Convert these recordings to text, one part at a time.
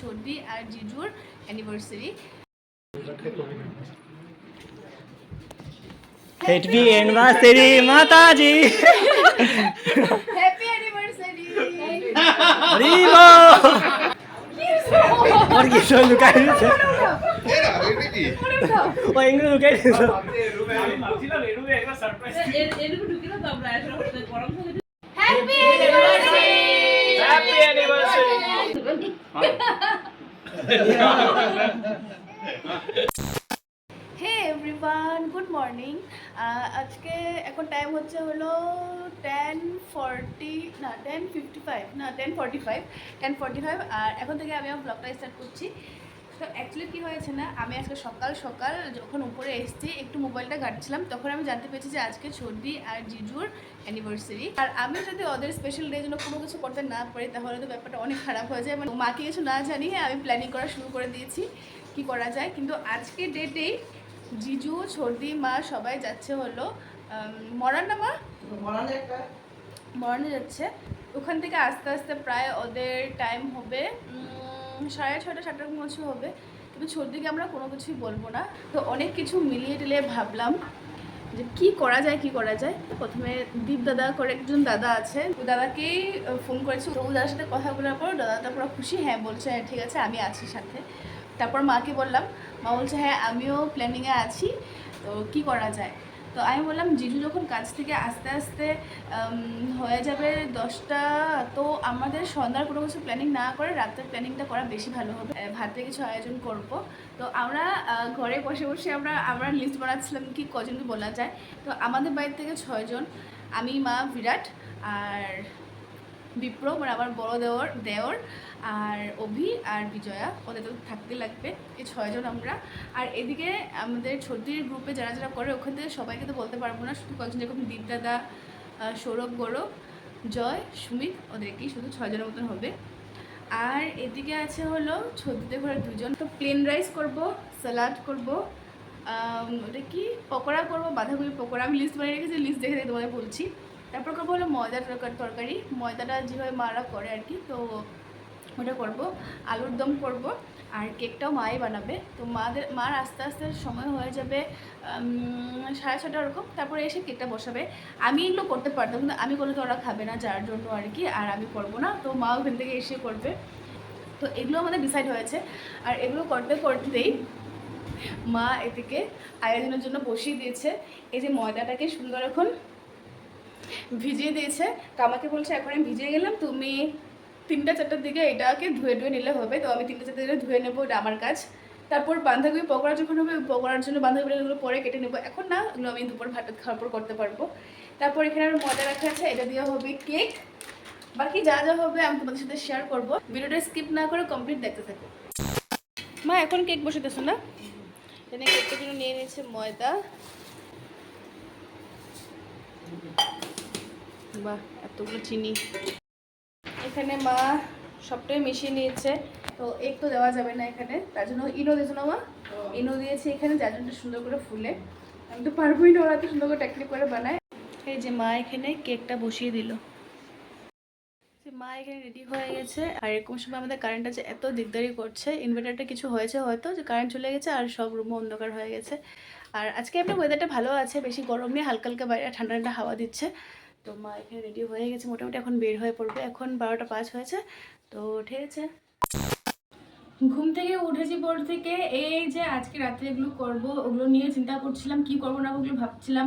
সর্দি আর জিজুর anniversary happy anniversary Mataji happy anniversary Ribo और কিছু লুকাই দিছে এরা এটা কি ও ইংরেজি লুকাই দিছে happy anniversary happy anniversary. Hey everyone good morning আজকে এখন টাইম হচ্ছে হলো টেন ফর্টি না টেন ফিফটি ফাইভ না ten forty five ten forty five আর এখন থেকে আমি আমার ব্লগটা স্টার্ট করছি। তো অ্যাকচুয়ালি কী হয়েছে না, আমি আজকে সকাল সকাল যখন উপরে এসেছি, একটু মোবাইলটা ঘাটছিলাম, তখন আমি জানতে পেরেছি যে আজকে সর্দি আর জিজুর অ্যানিভার্সারি আর আমি যদি ওদের স্পেশাল ডে জন্য কোনো কিছু করতে না পারি, তাহলে তো ব্যাপারটা অনেক খারাপ হয়ে যায়। মানে মাকে কিছু না জানিয়ে আমি প্ল্যানিং করা শুরু করে দিয়েছি, কি করা যায়। কিন্তু আজকে ডেটেই জিজু সর্দি মা সবাই যাচ্ছে হলো মরান না মা? মরানে যাচ্ছে। ওখান থেকে আস্তে আস্তে প্রায় ওদের টাইম হবে সাড়ে ছটা সাতটার মতো হবে। কিন্তু সর্দিকে আমরা কোনো কিছুই বলব না। তো অনেক কিছু মিলিয়ে টিলিয়ে ভাবলাম যে কি করা যায়, কি করা যায়। প্রথমে দীপ দাদা করে, একজন দাদা আছে। ওই দাদাকেই ফোন করেছি। তো ওই দাদার সাথে কথা বলার পর দাদাটা পুরো খুশি হ্যাঁ বলছে হ্যাঁ ঠিক আছে, আমি আছি সাথে। তারপর মাকে বললাম, মা বলছে হ্যাঁ আমিও প্ল্যানিংয়ে আছি। তো কি করা যায়? তো আমি বললাম, জিজু যখন কাজ থেকে আস্তে আস্তে হয়ে যাবে দশটা, তো আমাদের সন্ধ্যার কোনো কিছু প্ল্যানিং না করে রাতের প্ল্যানিংটা করা বেশি ভালো হবে। ভাতে কিছু আয়োজন করব। তো আমরা ঘরে বসে বসে আমরা আমরা লিস্ট বানাচ্ছিলাম কি কজনকে বলা যায়। তো আমাদের বাড়ির থেকে ছয়জন, আমি, মা, বিরাট আর বিপ্র মানে আমার বড় দেওর দেওর আর অভি আর বিজয়া, ওদের তো থাকতে লাগবে। এই ছয়জন আমরা। আর এদিকে আমাদের ছর্দির গ্রুপে যারা যারা করে, ওখান থেকে সবাইকে তো বলতে পারব না, শুধু কয়েকজন যেরকম দীপদাদা সৌরভ গৌরব জয়, সুমিত, ওদেরকেই শুধু ছয়জনের মতন হবে। আর এদিকে আছে হলো ছর্দিতে ঘোরা দুজন। তো প্লেন রাইস করব স্যালাড করব ওটা কি? পকোড়া করব বাঁধাকপি পকোড়া। আমি লিস্ট বানিয়ে রেখেছি লিস্ট দেখে দেখে তোমাদের বলছি। তারপর করব হলো ময়দা তরকারি তরকারি। ময়দাটা যেভাবে মারা করে আর কি, তো ওটা করব। আলুর দম করব। আর কেকটাও মাই বানাবে। তো মাদের মার আস্তে আস্তে সময় হয়ে যাবে সাড়ে ছটা ওরকম। তারপরে এসে কেকটা বসাবে। আমি এগুলো করতে পারতাম, কিন্তু আমি করলে তো ওরা খাবে না যার জন্য আর কি, আর আমি করব না। তো মা ওখান থেকে এসে করবে। তো এগুলো আমাদের ডিসাইড হয়েছে। আর এগুলো করতে করতেই মা এদিকে আয়োজনের জন্য বসিয়ে দিয়েছে। এই যে ময়দাটাকে সুন্দর এখন ভিজিয়ে দিয়েছে। তো আমাকে বলছে, এখন আমি ভিজিয়ে গেলাম, তুমি তিনটা চারটার দিকে এটাকে ধুয়ে ধুয়ে নিলে হবে। তো আমি তিনটা চারটে দিকে ধুয়ে নেব এটা আমার কাজ। তারপর বাঁধাকপি পকোড়া যখন হবে পকোড়ার জন্য বাঁধাকপিগুলো পরে কেটে নেব। এখন না আমি দুপুর ভাত খাওয়ার পর করতে পারব। তারপর এখানে আর ময়দা রাখা আছে, এটা দিয়ে হবে কেক। বাকি যা যা হবে আমি তোমাদের সাথে শেয়ার করব। ভিডিওটা স্কিপ না করে কমপ্লিট দেখতে থাকো। মা, এখন কেক বসেতেছো না? এখানে কেকটার জন্য নিয়ে নিয়েছে ময়দা। বাহ, এতগুলো চিনি। এখানে মা সবটাই মিশিয়ে নিয়েছে, তো এক তো দেওয়া যাবে না এখানে। তার জন্য ইনো দিয়েছ না মা, ইনো দিয়েছে এখানে, যার জন্য সুন্দর করে ফুলে। আমি তো পারবোই না ওরা তো সুন্দর করে টেকনিক করে বানায়। এই যে মা এখানে কেকটা বসিয়ে দিল। মা এখানে রেডি হয়ে গেছে, আর এরকম সময় আমাদের কারেন্টটা যে এত দিকদারি করছে। ইনভার্টারটা কিছু হয়েছে হয়তো, যে কারেন্ট চলে গেছে, আর সব রুমও অন্ধকার হয়ে গেছে। আর আজকে আপনার ওয়েদারটা ভালো আছে, বেশি গরম নেই, হালকা হালকা বাইরে ঠান্ডা ঠান্ডা হাওয়া দিচ্ছে। তো মা এখানে রেডি হয়ে গেছে, মোটামুটি এখন বের হয়ে পড়বে। এখন বারোটা পাঁচ হয়েছে, তো ঠিক আছে। ঘুম থেকে উঠেছি পর থেকে এই যে আজকে রাত্রে এগুলো করব, ওগুলো নিয়ে চিন্তা করছিলাম, কি করব না ওগুলো ভাবছিলাম।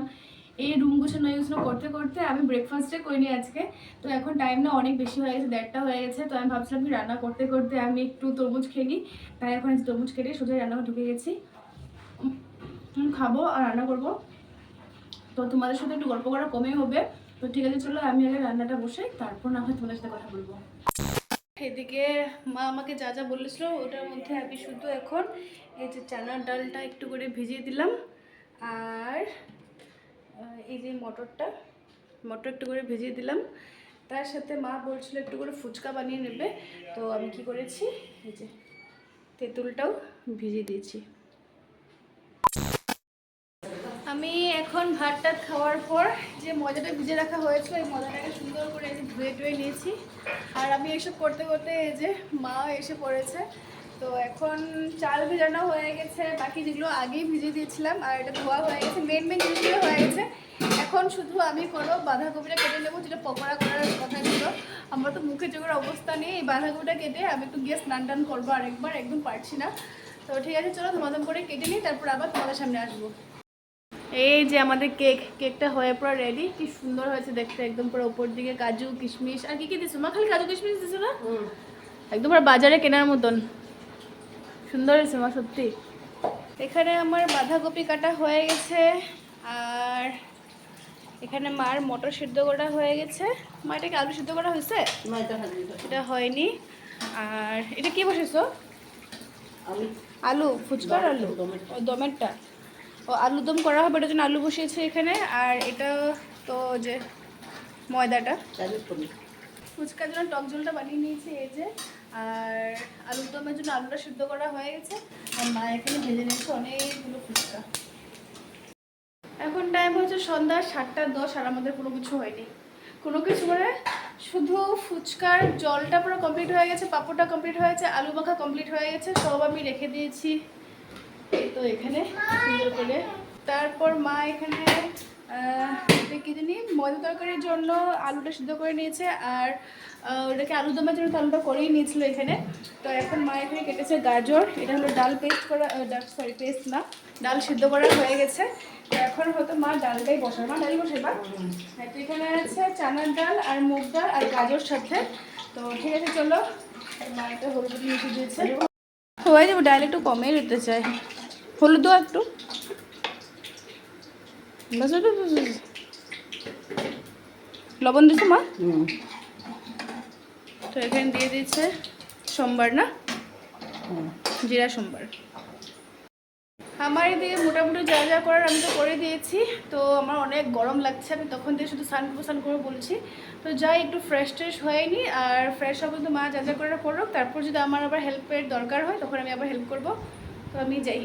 এই রুম গুছানো এগুলো করতে করতে আমি ব্রেকফাস্টে করিনি আজকে। তো এখন টাইম না অনেক বেশি হয়ে গেছে, দেড়টা হয়ে গেছে। তো আমি ভাবছিলাম কি রান্না করতে করতে আমি একটু তরমুজ খেয়ে নিই। তাই এখন তরমুজ কেটে সোজা রান্না ঢুকে গেছি। খাব আর রান্না করব। তো তোমাদের সাথে একটু গল্প করা কমে হবে। তো ঠিক আছে, চলো আমি আগে রান্নাটা বসে তারপর না হয় তোমাদের সাথে কথা বলব। এদিকে মা আমাকে যা যা বলেছিল, ওটার মধ্যে আমি শুধু এখন এই যে চানার ডালটা একটু করে ভিজিয়ে দিলাম, আর এই যে মটরটা, মটর একটু করে ভিজিয়ে দিলাম। তার সাথে মা বলছিল একটু করে ফুচকা বানিয়ে নেবে, তো আমি কি করেছি, এই যে তেঁতুলটাও ভিজিয়ে দিয়েছি। আমি এখন ভাত টাত খাওয়ার পর যে মজাটা ভিজে রাখা হয়েছিল এই মজাটাকে সুন্দর করে এই যে ধুয়ে টুয়ে নিয়েছি। আর আমি এসব করতে করতে এই যে মা এসে পড়েছে। তো এখন চাল ভেজানো হয়ে গেছে, বাকি যেগুলো আগেই ভিজে দিয়েছিলাম, আর এটা ধোয়া হয়ে গেছে মেন মেন জিনিসগুলো হয়ে গেছে। এখন শুধু আমি কোনো বাঁধাকপিটা কেটে নেব, যেটা পকোড়া করার কথা ছিল। আমার তো মুখে চোখের অবস্থা নেই, এই বাঁধাকপিটা কেটে আমি একটু গিয়ে স্নান টান করব আরেকবার একদম পারছি না। তো ঠিক আছে, চলো ধমাধম করে কেটে নিই, তারপর আবার তোমাদের সামনে আসব। এই যে আমাদের কেক কেকটা হয়ে পুরো রেডি কি সুন্দর হয়েছে দেখতে একদম পুরো উপর দিকে কাজু কিশমিশ। আর কি কি দিছো? মা খালি কাজু কিশমিশ দিছো না? একদম পুরো বাজারে কেনার মতন। সুন্দর হয়েছে মা সত্যি। এখানে আমার বাঁধাকপি কাটা হয়ে গেছে আর এখানে মার মটর সিদ্ধ করা হয়ে গেছে। মা এটাকে আলু সিদ্ধ করা হয়েছে? এটা হয়নি। আর এটা কি বসেছো? আলু ফুচকার আলু? দমেরটা। ও আলু দম করা হবে এটার জন্য আলু বসিয়েছে এখানে। আর এটা তো যে ময়দাটা। ফুচকার জন্য টক ঝোলটা বানিয়ে নিয়েছি এই যে। আর আলুর দমের জন্য আলুটা সিদ্ধ করা হয়ে গেছে। আর মা এখানে ভেজে নিয়েছে অনেকগুলো ফুচকা। এখন টাইম হচ্ছে সন্ধ্যা সাতটা দশ আর আমাদের কোনো কিছু হয়নি। কোনো কিছু মানে শুধু ফুচকার জলটা পুরো কমপ্লিট হয়ে গেছে পাঁপড়টা কমপ্লিট হয়েছে আলু মাখা কমপ্লিট হয়ে গেছে সব আমি রেখে দিয়েছি। তো এখানে, সুন্দর করে। তারপর মা এখানে কি জানি, ময়দা তরকারির জন্য আলুটা সিদ্ধ করে নিয়েছে আর ওটাকে আলু দমের জন্য তো আলুটা করেই নিয়েছিল এখানে। তো এখন মা এখানে কেটেছে গাজর, এটা হলো ডাল পেস্ট করা সরি পেস্ট না, ডাল সিদ্ধ করা হয়ে গেছে। তো এখন হয়তো মা ডালটাই বসাবে। মা ডালই বসাবে হ্যাঁ তো এখানে আছে চানার ডাল আর মুগ ডাল আর গাজর সাথে। তো ঠিক আছে, চলো। মা এটা হলুদ মিশিয়ে দিয়েছে। হয়ে যাবে, ডাল একটু কমেই দিতে চাই হলুদ দাও একটু। লবণ দিছো মা? তো এখানে দিয়ে দিয়েছে সোমবার না? জিরা সোমবার। আমার এদিকে মোটামুটি যা যা করার আমি তো করে দিয়েছি। তো আমার অনেক গরম লাগছে আমি তখন থেকে শুধু স্নান করব স্নান করব বলছি। তো যাই একটু ফ্রেশ ট্রেশ হয়নি আর ফ্রেশ হব তো মা যা যা করে করুক। তারপর যদি আমার আবার হেল্পের দরকার হয় তখন আমি আবার হেল্প করব। তো আমি যাই।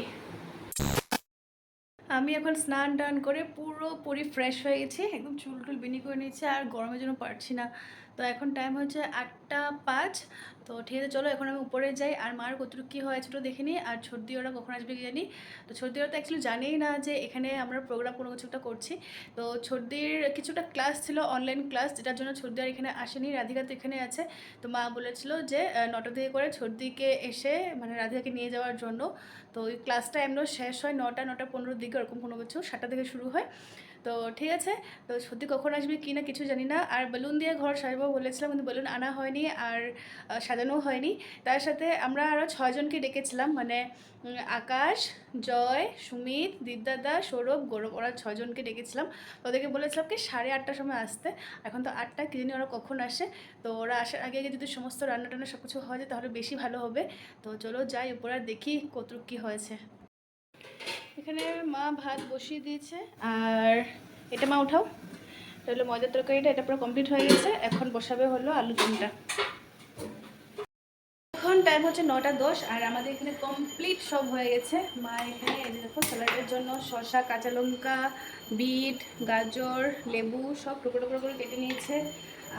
আমি এখন স্নান টান করে পুরোপুরি ফ্রেশ হয়ে গেছি, একদম চুল টুল বিনি করে নিয়েছি আর গরমের জন্য পারছি না। তো এখন টাইম হচ্ছে আটটা পাঁচ। তো ঠিক আছে, চলো এখন আমি উপরে যাই। আর মার কতটুকু কী হয়েছে ওটা দেখে নিই। আর ছর্দি ওরা কখন আসবে কি জানি। তো ছর্দি ওরা তো অ্যাকচুয়ালি জানেই না যে এখানে আমরা প্রোগ্রাম কোনো কিছু একটা করছি। তো ছর্দির কিছুটা ক্লাস ছিল অনলাইন ক্লাস যেটার জন্য ছর্দি আর এখানে আসেনি। রাধিকা তো এখানে আছে। তো মা বলেছিল যে নটা থেকে করে ছর্দিকে এসে মানে রাধিকাকে নিয়ে যাওয়ার জন্য। তো ওই ক্লাসটা এমন শেষ হয় নটা নটা পনেরোর দিকে, ওরকম কোনো কিছু। সাতটা থেকে শুরু হয়। তো ঠিক আছে তো সত্যি কখন আসবে কি না কিছু জানি না। আর বেলুন দিয়ে ঘর সাজাবো বলেছিলাম কিন্তু বেলুন আনা হয়নি আর আহ, সাজানোও হয়নি। তার সাথে আমরা আরও ছয়জনকে ডেকেছিলাম মানে আকাশ জয় সুমিত দিদাদা সৌরভ গৌরব ওরা ছয়জনকে ডেকেছিলাম। তো ওদেরকে বলেছিলাম কি সাড়ে আটটার সময় আসতে। এখন তো আটটা কি জানি ওরা কখন আসে। তো ওরা আসার আগে আগে যদি সমস্ত রান্না টান্না সব কিছু হয়ে তাহলে বেশি ভালো হবে। তো চলো যাই উপরে দেখি কতটুকু কী হয়েছে। এখানে মা ভাত বসিয়ে দিয়েছে, আর এটা মা উঠাও। তাহলে হলো ময়দার তরকারিটা এটা পুরো কমপ্লিট হয়ে গেছে, এখন বসাবে হলো আলু দমটা। এখন টাইম হচ্ছে নটা দশ, আর আমাদের এখানে কমপ্লিট সব হয়ে গেছে। মা এখানে দেখো স্যালাডের জন্য শসা, কাঁচা লঙ্কা, বিট, গাজর, লেবু সব টুকরো টুকরো করে কেটে নিয়েছে।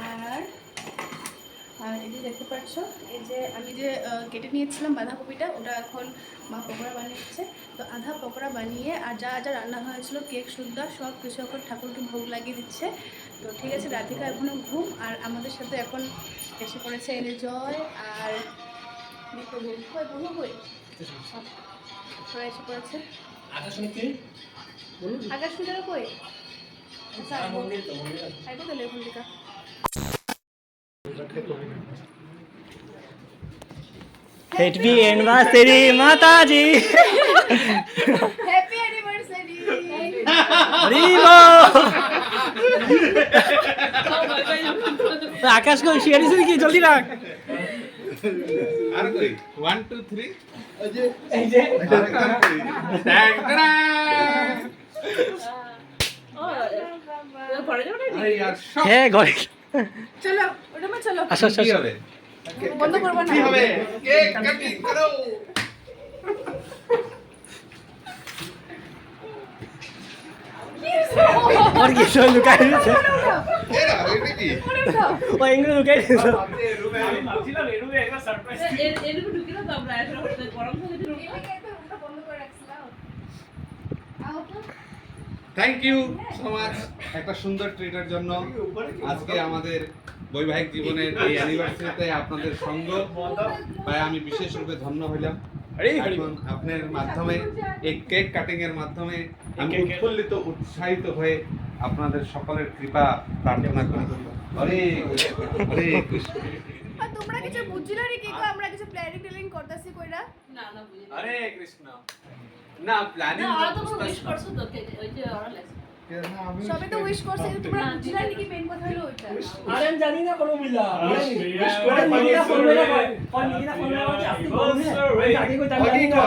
আর আর এই যে দেখতে পাচ্ছ এই যে আমি যে কেটে নিয়েছিলাম বাঁধাকপিটা ওটা এখন মা পকোড়া বানিয়েছে। তো আধা পকোড়া বানিয়ে আর যা যা রান্না হয়েছিল কেক সুদ্ধা সব কিছু এখন ঠাকুরকে ভোগ লাগিয়ে দিচ্ছে। তো ঠিক আছে রাধিকা এখনও ঘুম আর আমাদের সাথে এখন এসে পড়েছে এনে জয় আর বহু কই ওরা এসে পড়েছে। আকাশ কই? আচ্ছা আইবো আইবো Happy anniversary, Mataji! Happy anniversary Arriba! Akash কই শিয়ার দিছিস কি জলদি রাখ আর কই ওয়ান টু থ্রি এই যে হ্যাঁ ঘরে চলো ওটা মা চলো কি আসো। হবে? বন্ধ করব না। কি হবে? কেক কাটিং করো। ওর কি সব লুকাই দিয়েছে এরা, এটা কি? ও এগুলো লুকাই দিয়েছে এরকম ঢুকি না তো আমরা এখন গরম থেকে ঢুকি থ্যাংক ইউ সো মাচ একটা সুন্দর ট্রিটের জন্য আজকে আমাদের বৈবাহিক জীবনের এই অ্যানিভার্সারিতে আপনাদের সঙ্গ। পাই আমি বিশেষ রূপে ধন্য হইলাম। এখন আপনার মাধ্যমে এই কেক কাটিং এর মাধ্যমে আমি উৎফুল্লিত উৎসাহিত হয়ে আপনাদের সকলের কৃপা প্রার্থনা করি হরে কৃষ্ণ তোমরা কিছু বুঝছিল রে কি আমরা কিছু প্ল্যানিং ট্যানিং করতেছি কইরা। না না বুঝি না। হরে কৃষ্ণ। না প্ল্যানিং না, তো উইশ করছ তো? কে- ওই যে ওরা সবে তো উইশ করছে কিন্তু তোমরা বুঝছিল রে কি কথা হলো ওইটা। আরে আমি জানি না কোনো মিলা। ওরে মিলিনা ফোন মেলা কয় কোন মিলিনা ফোন মেলা আপনি বলুন আগে কই জানি না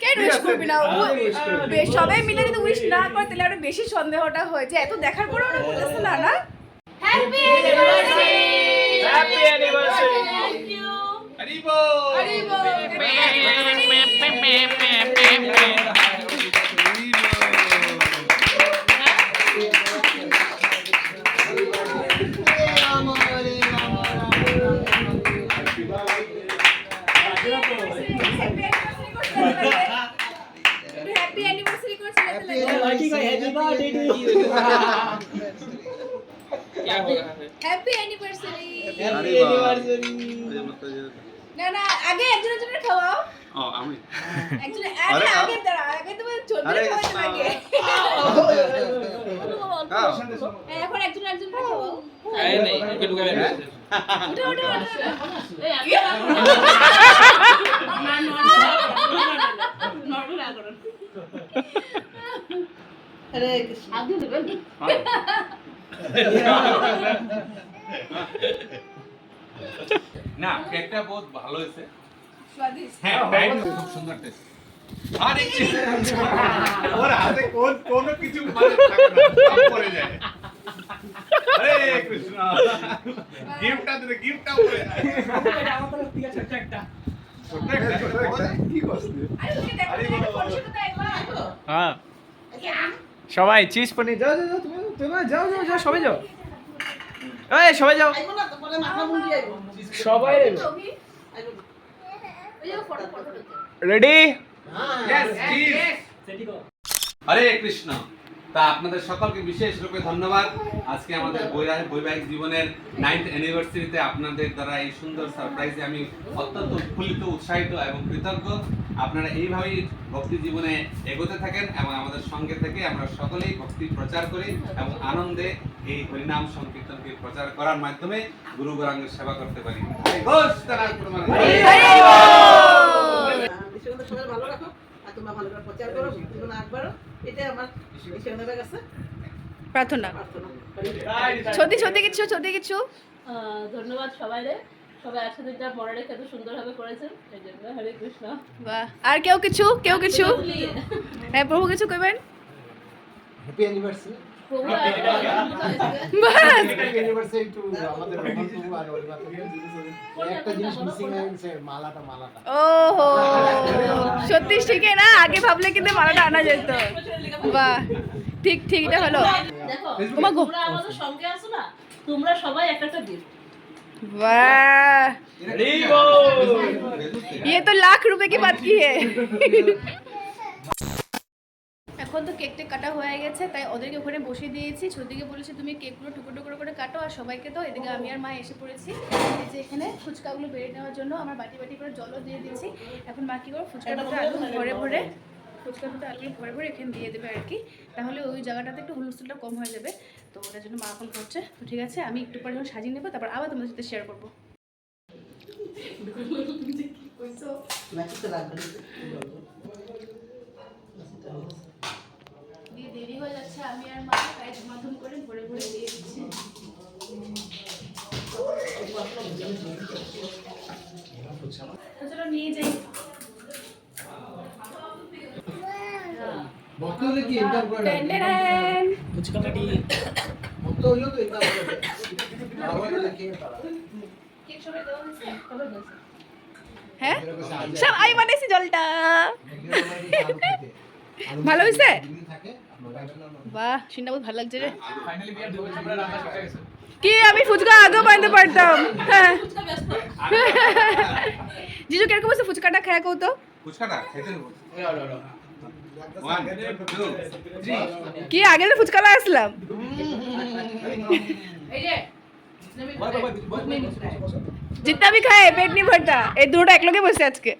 কে উইশ করবি না ও? সবাই মিলে যদি উইশ না করে তাহলে আরও বেশি সন্দেহটা হয়েছে এত দেখার পরে ওরা বলতেছে না না? Happy anniversary happy anniversary Thank you. Hari আগে একজন একজনের খাওয়াও। ও আমি? একজন আরে, আগে দাঁড়া আগে তো চোদ্দ খাওয়াতে লাগে এখন একজন একজন খাওয়াও। না। দেবেন? না কেকটা বহুত ভালো হয়েছে। হ্যাঁ খুব সুন্দর টেস্ট আরে ওর হাতে কোন কোন কিছু মানে পড়ে যায়। আরে কৃষ্ণ। গিফটটা দিলে গিফটটা পড়ে যায়। একটা হ্যাঁ। সবাই চিজ পনির যাও যাও যাও তুমি তোমরা যাও যাও যাও সবাই যাও। এই সবাই যাও। সবাই ছবি ওই যে তা আপনাদের সকলকে বিশেষ রূপে ধন্যবাদ। আজকে আমাদের বৈবাহিক বৈবাহিক জীবনের নাইন্থ অ্যানিভার্সারিতে আপনাদের দ্বারা এই সুন্দর সারপ্রাইজে আমি অত্যন্ত উৎফুল্লিত উৎসাহিত এবং কৃতজ্ঞ। আপনারা এইভাবেই ভক্তি জীবনে এগোতে থাকেন এবং আমাদের সঙ্গে থেকে আমরা সকলেই ভক্তি প্রচার করি এবং আনন্দে এই হরিনাম সংকীর্তনকে প্রচার করার মাধ্যমে গুরু গৌরাঙ্গের সেবা করতে পারি। ভালো রাখো আর তোমরা ভালো করে প্রচার করো জীবনে আগবাড়ো এটাই আমার কাছে। প্রার্থনা। সত্যি সত্যি কিছু সত্যি কিছু। ধন্যবাদ সবাই রে সবাই একসাথে যা মনে রেখে এত সুন্দরভাবে করেছেন। সেই জন্য হরে কৃষ্ণ। বাহ। আর কেউ কিছু? কেউ কিছু? হ্যাঁ প্রভু কিছু কইবেন? হ্যাপি অ্যানিভার্সারি প্রভু আর- বাস হ্যাপি অ্যানিভার্সারি টু আমাদের রোহন প্রভু আর অরিমা প্রভু। একটা জিনিস মিসিং হয়ে গেছে মালাটা মালাটা ওহো সত্যি ঠিকই না আগে ভাবলে কিন্তু মালাটা আনা যেত বাহ ঠিক ঠিক এটা হলো দেখো ওমা গো। তোমরা আমাদের সঙ্গে আছো না তোমরা সবাই একটা একটা গিফট वाह ये तो लाख रुपए की बात की है এখন তো কেক টেক কাটা হয়ে গেছে তাই ওদেরকে ওখানে বসিয়ে দিয়েছি। ছদিকে বলেছি তুমি কেকগুলো টুকরো টুকরো করে কাটো আর সবাইকে তো এদিকে আমি আর মা এসে পড়েছি। এই যে এখানে ফুচকাগুলো বেড়ে নেওয়ার জন্য আমার বাটি বাটি করে জলও দিয়ে দিয়েছি। এখন মা কী করো ফুচকাটা আলু ভরে ভরে ফুচকার ভিতরে আলু ভরে ভরে এখানে দিয়ে দেবে আর কি। তাহলে ওই জায়গাটাতে একটু হুলস্থুলটা কম হয়ে যাবে। তো ওটার জন্য মা এখন করছে। তো ঠিক আছে আমি একটু পরে যখন সাজিয়ে নেব তারপর আবার তোমাদের সাথে শেয়ার করব রাখবেন দিয়ে দেরি আমি আর মা তাই মাধ্যম করে ভরে ভরে দিয়ে দিচ্ছি। চলো নিয়ে যাই। ভক্ত কি ইনকাম করে না? Ten ten. ফুচকা পাটি ভক্ত হলেও তো ইনকাম করে আমাদের দেখে তারা কেক সবাই দেওয়া হয়েছে? হ্যাঁ? সব আই বানাইছি জলটা। ভালো হয়েছে? থাকে বাহ সিনটা বহুত ভালো লাগছে রে ফাইনালি বিয়ার দুপুরে আমরা রান্না শিখে গেছে কি আমি ফুচকা আগেও বানাতে পারতাম হ্যাঁ জিজু কিরকম আছে ফুচকাটা খায় কও তো ফুচকাটা খেতে দেবো ওয়ান টু থ্রি কি আগে তো ফুচকা লা আসলাম जितना भी खाए पेट नहीं भरता এই দুটো একলগে বসে আজকে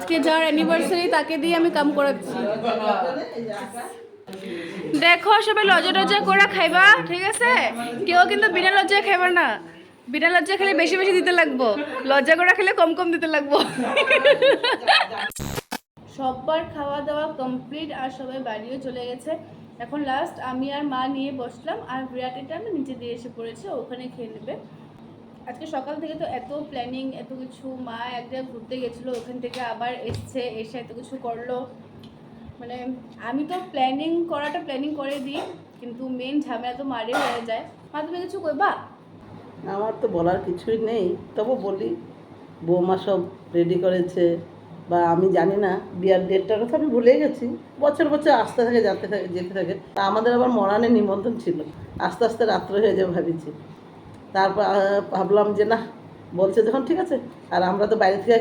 আজকে যার অ্যানিভার্সারি তাকে দিয়ে আমি কাম করাচ্ছি। দেখো সবাই লজ্জা টজ্জা করে খাইবা, ঠিক আছে? কেউ কিন্তু বিনা লজ্জায় খাইবা না। বিনা লজ্জা খেলে বেশি বেশি দিতে লাগবো। লজ্জা করে খেলে কম কম দিতে লাগবো। সববার খাওয়া দাওয়া কমপ্লিট আর সবাই বাড়িও চলে গেছে। এখন লাস্ট আমি আর মা নিয়ে বসলাম আর বিরাটিটা আমি নিচে দিয়ে এসে পড়েছে, ওখানে খেয়ে নেবে। আজকে সকাল থেকে তো এত প্ল্যানিং এত কিছু, মা এক জায়গায় ঘুরতে গেছিল, ওখান থেকে আবার এসছে, এসে এত কিছু করল। মানে আমি তো প্ল্যানিং করাটা প্ল্যানিং করে দিই, কিন্তু মেন ঝামেলা তো মারে হয়ে যায়। মা, তুমি কিছু কইবা আমার তো বলার কিছুই নেই, তবু বলি, বৌমা সব রেডি করেছে, বা আমি জানি না, বিয়ার ডেটটার কথা আমি ভুলে গেছি। বছর বছর আসতে থাকে, যেতে থাকে যেতে থাকে। তা আমাদের আবার মরানে নিমন্ত্রণ ছিল। আস্তে আস্তে রাত্র হয়ে যাবে ভাবিছি। তারপর ভাবলাম যে না, বলছে যখন ঠিক আছে, আর আমরা তো বাইরে থেকে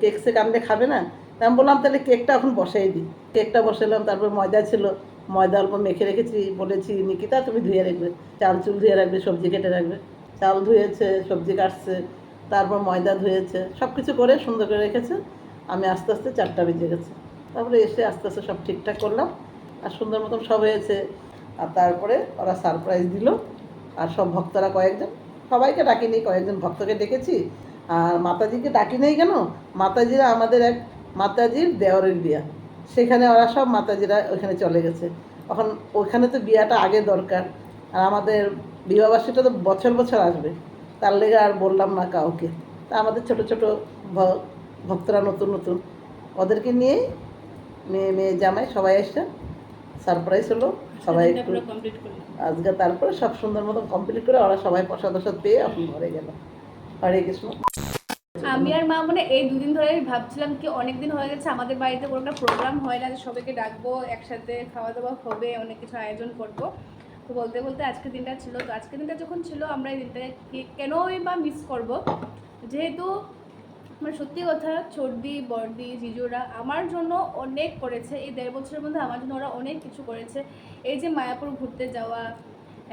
কেক সেক আনলে খাবে না তাই আমি বললাম, তাহলে কেকটা এখন বসাই দিই। কেকটা বসালাম তারপর ময়দা ছিল, ময়দা অল্প মেখে রেখেছি, বলেছি, নিকিতা, তুমি ধুয়ে রাখবে, চাল চুল ধুয়ে রাখবে, সবজি কেটে রাখবে। চাল ধুয়েছে, সবজি কাটছে, তারপর ময়দা ধুয়েছে সব কিছু করে সুন্দর করে রেখেছে, আমি আস্তে আস্তে চারটা বেজে গেছে। তারপরে এসে আস্তে আস্তে সব ঠিকঠাক করলাম, আর সুন্দর মতন সব হয়েছে। আর তারপরে ওরা সারপ্রাইজ দিল, আর সব ভক্তরা কয়েকজন সবাইকে ডাকি ডাকিনি, কয়েকজন ভক্তকে ডেকেছি। আর মাতাজিকে ডাকি নেই কেন? মাতাজিরা আমাদের এক মাতাজির দেওরের বিয়া। সেখানে ওরা সব মাতাজিরা ওখানে চলে গেছে। এখন ওখানে তো বিয়াটা আগে দরকার। আর আমাদের বিবাহবার্ষিকটা তো বছর বছর আসবে। তার লেগে আর বললাম না কাউকে। তা আমাদের ছোট ছোট ভক্তরা নতুন নতুন। ওদেরকে নিয়েই মেয়ে মেয়ে জামাই সবাই এসে সারপ্রাইজ হলো সবাই একটু কমপ্লিট আজকে তারপরে সব সুন্দর মতো কমপ্লিট করে ওরা সবাই প্রসাদ প্রসাদ পেয়ে এখন ঘরে গেল। হরে কৃষ্ণ। আমি আর মা মানে এই দুদিন ধরে আমি ভাবছিলাম কি অনেক দিন হয়ে গেছে আমাদের বাড়িতে কোনো একটা প্রোগ্রাম হয় না যে সবাইকে ডাকবো একসাথে খাওয়া দাওয়া হবে অনেক কিছু আয়োজন করব। তো বলতে বলতে আজকের দিনটা ছিল তো আজকের দিনটা যখন ছিল আমরা এই দিনটাকে কেনই বা মিস করব? যেহেতু মানে সত্যি কথা চর্দি বর্দি জিজুরা আমার জন্য অনেক করেছে। এই দেড় বছরের মধ্যে আমার জন্য ওরা অনেক কিছু করেছে। এই যে মায়াপুর ঘুরতে যাওয়া,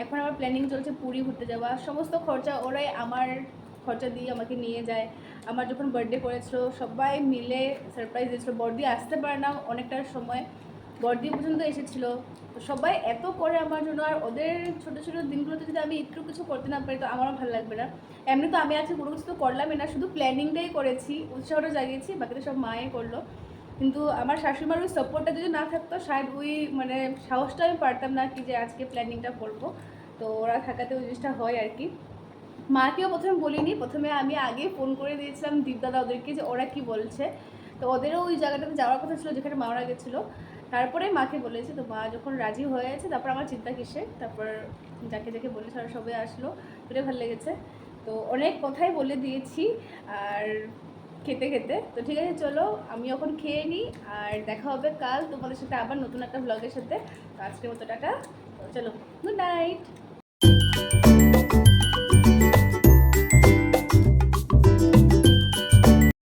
এখন আমার প্ল্যানিং চলছে পুরী ঘুরতে যাওয়া, সমস্ত খরচা ওরাই আমার খরচা দিয়ে আমাকে নিয়ে যায়। আমার যখন বার্থডে করেছিল সবাই মিলে সারপ্রাইজ দিয়েছিল। বর্দি আসতে পারে না অনেকটা সময়। বর্দি পর্যন্ত এসেছিল। সবাই এত করে আমার জন্য, আর ওদের ছোটো ছোটো দিনগুলোতে যদি আমি একটু কিছু করতে না পারি, তো আমারও ভালো লাগবে না। এমনি তো আমি আজকে কোনো কিছু তো করলামই না, শুধু প্ল্যানিংটাই করেছি, উৎসাহটা জাগিয়েছি, বাকিটা সব মায়ে করল। কিন্তু আমার শাশুড়িমার ওই সাপোর্টটা যদি না থাকতো, শায়দ ওই মানে সাহসটা আমি পারতাম না কি যে আজকে প্ল্যানিংটা করব। তো ওরা থাকাতে ওই জিনিসটা হয় আর কি। মাকেও প্রথমে বলিনি, প্রথমে আমি আগে ফোন করে দিয়েছিলাম দীপদাদা ওদেরকে যে ওরা কি বলছে। তো ওদেরও ওই জায়গাটাতে যাওয়ার কথা ছিল যেখানে মারা গেছিল। তারপরে মাকে বলেছে, তো মা যখন রাজি হয়েছে তারপর আমার চিন্তা কিসে তারপর যাকে যাকে বলেছে আর সবাই আসলো। ওটাই ভালো লেগেছে। তো অনেক কথাই বলে দিয়েছি আর খেতে খেতে। তো ঠিক আছে, চলো আমি এখন খেয়ে নিই আর দেখা হবে কাল তোমাদের সাথে আবার নতুন একটা ব্লগের সাথে। তো মতো টাকা চলো গুড নাইট